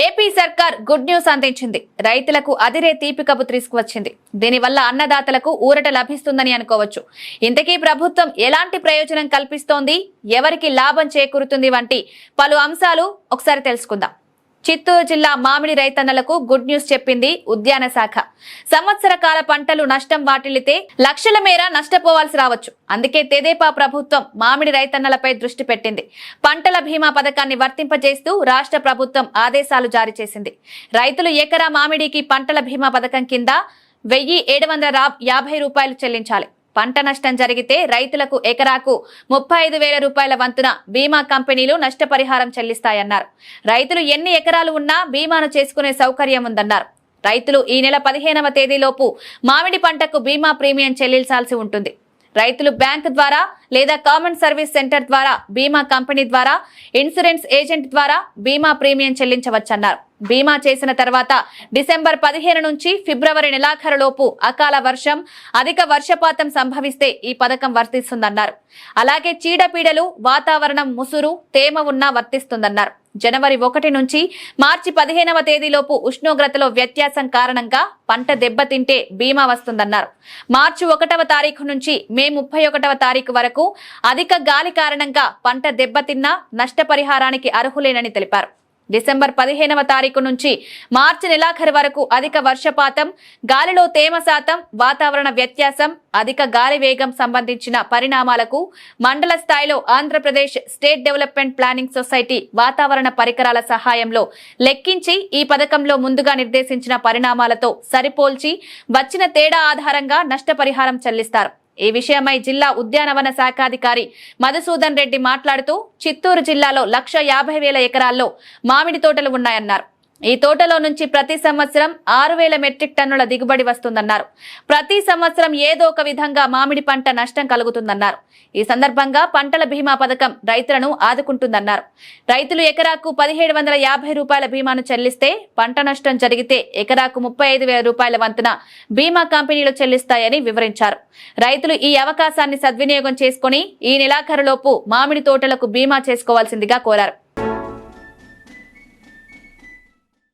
AP సర్కార్ good news అందించింది. రైతులకు అదిరే తీపి కబు తీసుకువచ్చింది. దీనివల్ల అన్నదాతలకు ఊరట లభిస్తుందని అనుకోవచ్చు. ఇంతకీ ప్రభుత్వం ఎలాంటి ప్రయోజనం కల్పిస్తోంది? ఎవరికి లాభం చేకూరుతుంది వంటి పలు అంశాలు ఒకసారి తెలుసుకుందాం. చిత్తూరు జిల్లా మామిడి రైతన్నలకు గుడ్ న్యూస్ చెప్పింది ఉద్యాన శాఖ. సంవత్సర కాల పంటలు నష్టం వాటిల్లితే లక్షల మేర నష్టపోవాల్సి రావచ్చు. అందుకే తెదేపా ప్రభుత్వం మామిడి రైతన్నలపై దృష్టి పెట్టింది. పంటల బీమా పథకాన్ని వర్తింపజేస్తూ రాష్ట్ర ప్రభుత్వం ఆదేశాలు జారీ చేసింది. రైతులు ఎకరా మామిడికి పంటల బీమా పథకం కింద వెయ్యి ఏడు వందల యాభై రూపాయలు చెల్లించాలి. పంట నష్టం జరిగితే రైతులకు ఎకరాకు ముప్పై ఐదు వేల రూపాయల వంతున బీమా కంపెనీలు నష్టపరిహారం చెల్లిస్తాయన్నారు. రైతులు ఎన్ని ఎకరాలు ఉన్నా బీమాను చేసుకునే సౌకర్యం ఉందన్నారు. రైతులు ఈ నెల పదిహేనవ తేదీలోపు మామిడి పంటకు బీమా ప్రీమియం చెల్లించాల్సి ఉంటుంది. రైతులు బ్యాంకు ద్వారా లేదా కామన్ సర్వీస్ సెంటర్ ద్వారా బీమా కంపెనీ ద్వారా ఇన్సూరెన్స్ ఏజెంట్ ద్వారా బీమా ప్రీమియం చెల్లించవచ్చన్నారు. బీమా చేసిన తర్వాత డిసెంబర్ పదిహేను నుంచి ఫిబ్రవరి నెలాఖరులోపు అకాల వర్షం అధిక వర్షపాతం సంభవిస్తే ఈ పథకం వర్తిస్తుందన్నారు. అలాగే చీడపీడలు వాతావరణం ముసురు తేమ ఉన్నా వర్తిస్తుందన్నారు. జనవరి ఒకటి నుంచి మార్చి పదిహేనవ తేదీలోపు ఉష్ణోగ్రతలో వ్యత్యాసం కారణంగా పంట దెబ్బతింటే బీమా వస్తుందన్నారు. మార్చి ఒకటవ తారీఖు నుంచి మే ముప్పై ఒకటవ తారీఖు వరకు అధిక గాలి కారణంగా పంట దెబ్బతిన్నా నష్టపరిహారానికి అర్హులేనని తెలిపారు. డిసెంబర్ పదిహేనవ తారీఖు నుంచి మార్చి నెలాఖరు వరకు అధిక వర్షపాతం గాలిలో తేమ శాతం వాతావరణ వ్యత్యాసం అధిక గాలి వేగం సంబంధించిన పరిణామాలకు మండల స్థాయిలో Andhra Pradesh state development planning society వాతావరణ పరికరాల సహాయంలో లెక్కించి ఈ పథకంలో ముందుగా నిర్దేశించిన పరిణామాలతో సరిపోల్చి వచ్చిన తేడా ఆధారంగా నష్టపరిహారం చెల్లిస్తారు. ఈ విషయమై జిల్లా ఉద్యానవన శాఖాధికారి మధుసూదన్ రెడ్డి మాట్లాడుతూ చిత్తూరు జిల్లాలో లక్ష యాభై వేల ఎకరాల్లో మామిడి తోటలు ఉన్నాయన్నారు. ఈ తోటలో నుంచి ప్రతి సంవత్సరం ఆరు వేల మెట్రిక్ టన్నుల దిగుబడి వస్తుందన్నారు. ప్రతి సంవత్సరం ఏదో ఒక విధంగా మామిడి పంట నష్టం కలుగుతుందన్నారు. ఈ సందర్భంగా పంటల బీమా పథకం రైతులను ఆదుకుంటుందన్నారు. రైతులు ఎకరాకు పదిహేడు వందల యాభై రూపాయల బీమాను చెల్లిస్తే పంట నష్టం జరిగితే ఎకరాకు ముప్పై ఐదు వేల రూపాయల వంతున బీమా కంపెనీలు చెల్లిస్తాయని వివరించారు. రైతులు ఈ అవకాశాన్ని సద్వినియోగం చేసుకుని ఈ నెలాఖరులోపు మామిడి తోటలకు బీమా చేసుకోవాల్సిందిగా కోరారు.